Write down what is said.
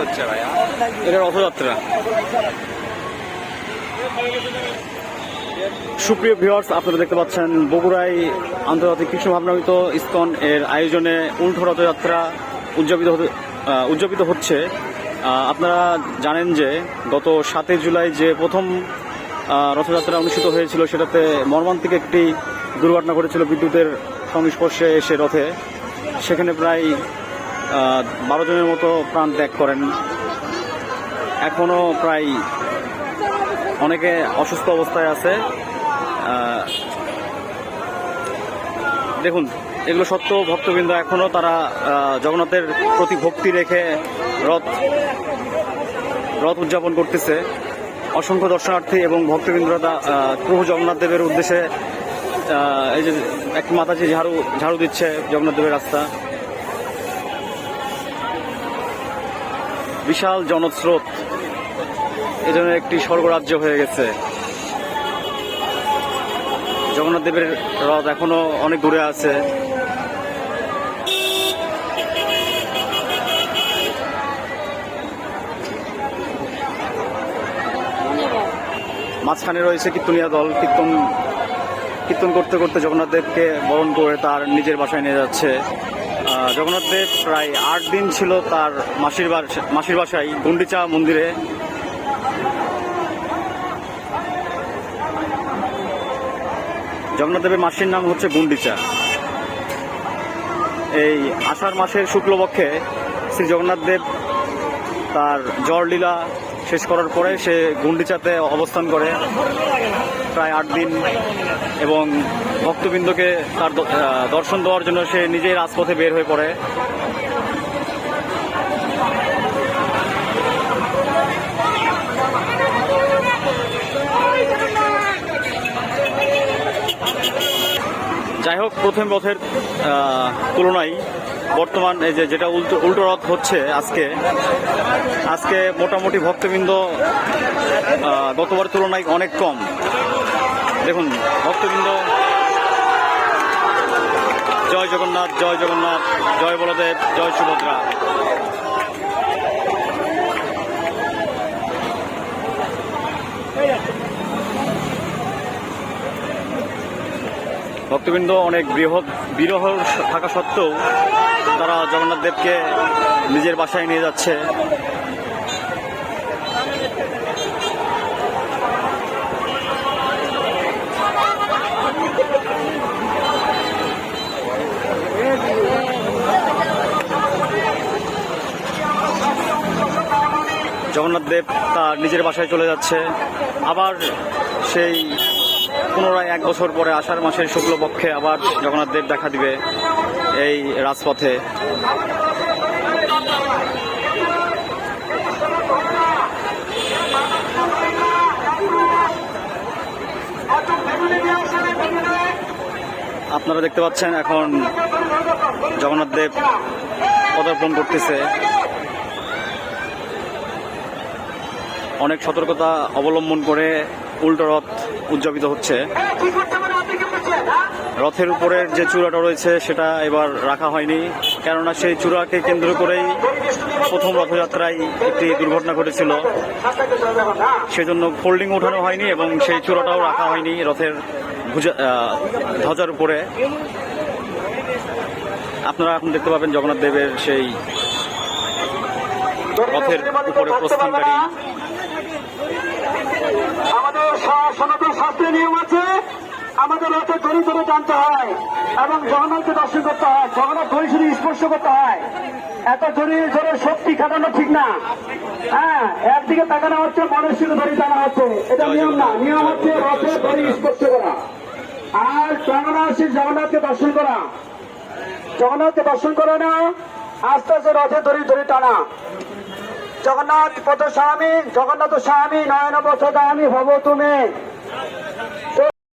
হচ্ছে এটা রথযাত্রা। সুপ্রিয় ভিউয়ার্স আপনারা দেখতে পাচ্ছেন বগুড়ায় আন্তর্জাতিক কৃষ্ণ ভাবনামিত ইস্কন এর আয়োজনে উল্টো রথযাত্রা উদযাপিত উদযাপিত হচ্ছে। আপনারা জানেন যে গত সাতই জুলাই যে প্রথম রথযাত্রা অনুষ্ঠিত হয়েছিল, সেটাতে মর্মান্তিক একটি দুর্ঘটনা ঘটেছিল বিদ্যুতের সংস্পর্শে এসে রথে। সেখানে প্রায় বারো জনের মতো প্রাণ ত্যাগ করেন। এখনও প্রায় অনেকে অসুস্থ অবস্থায় আছে। দেখুন, এগুলো সত্য, ভক্তবৃন্দ এখনও তারা জগন্নাথের প্রতি ভক্তি রেখে রথ রথ উদযাপন করতেছে। অসংখ্য দর্শনার্থী এবং ভক্তবৃন্দরা প্রভু জগন্নাথ দেবের উদ্দেশ্যে এই যে এক মাতাজি ঝাড়ু ঝাড়ু দিচ্ছে জগন্নাথ দেবের রাস্তা। বিশাল জনস্রোত। এজন্য একটি স্বর্গরাজ্য হয়ে গেছে। জগন্নাথ দেবের রথ এখনও অনেক দূরে আছে। মাঝখানে রয়েছে কীর্তনিয়া দল। কীর্তন কীর্তন করতে করতে জগন্নাথ দেবকে বরণ করে তার নিজের বাসায় নিয়ে যাচ্ছে। জগন্নাথ দেব প্রায় আট দিন ছিল তার মাসির মাসির বাসায় গুন্ডিচা মন্দিরে। জগন্নাথ দেবের মাসির নাম হচ্ছে গুন্ডিচা। এই আষাঢ় মাসের শুক্লপক্ষে শ্রী জগন্নাথ দেব তার জ্বর লীলা শেষ করার পরে সে গুন্ডিচাতে অবস্থান করে। প্রায় আট দিন এবং ভক্তবৃন্দকে তার দর্শন দেওয়ার জন্য সে নিজেই রাজপথে বের হয়ে পড়ে। যাই হোক, প্রথম রথের তুলনায় বর্তমান এই যে যেটা উল্টো উল্টো রথ হচ্ছে আজকে আজকে মোটামুটি ভক্তবৃন্দ আহ, গতবারের তুলনায় অনেক কম। দেখুন ভক্তবৃন্দ জয় জগন্নাথ জয় জগন্নাথ জয় বলদেব জয় সুভদ্রা। ভক্তবৃন্দ অনেক বৃহৎ বিরহ থাকা সত্ত্বেও তারা জগন্নাথ দেবকে নিজের বাসায় নিয়ে যাচ্ছে। জগন্নাথ দেব তার নিজের বাসায় চলে যাচ্ছে। আবার সেই পুনরায় এক বছর পরে আষাঢ় মাসের শুক্লপক্ষে আবার জগন্নাথ দেব দেখা দিবে এই রাজপথে। আপনারা দেখতে পাচ্ছেন এখন জগন্নাথ দেব পদার্পণ করতেছে। অনেক সতর্কতা অবলম্বন করে উল্টো রথ উদযাপিত হচ্ছে। রথের উপরের যে চূড়াটা রয়েছে সেটা এবার রাখা হয়নি। কেননা সেই চূড়াকে কেন্দ্র করেই প্রথম রথযাত্রায় একটি দুর্ঘটনা ঘটেছিল। সেজন্য ফোল্ডিং ওঠানো হয়নি এবং সেই চূড়াটাও রাখা হয়নি রথের ধ্বজার উপরে। আপনারা এখন দেখতে পাবেন জগন্নাথ দেবের সেই রথের উপরে প্রস্থানকারী। আমাদের সনাতন শাস্ত্রীয় নিয়ম আছে আমাদের রথে দড়ি ধরে টানতে হয় এবং জগন্নাথকে দর্শন করতে হয় জগন্নাথ দড়ি শুধু স্পর্শ করতে হয়। এত ধরে শক্তি খাটানো ঠিক না। হ্যাঁ একদিকে তাকানো হচ্ছে শুধু দড়ি টানা হচ্ছে। এটা নিয়ম না। নিয়ম হচ্ছে রথে দড়ি স্পর্শ করা। আর জগন্নাথ শ্রী জগন্নাথকে দর্শন করা। জগন্নাথকে দর্শন করে না আস্তে আস্তে রথে দড়ি ধরে টানা। জগন্নাথ পদ স্বামী জগন্নাথ স্বামী নয়ন দামী ভব তুমি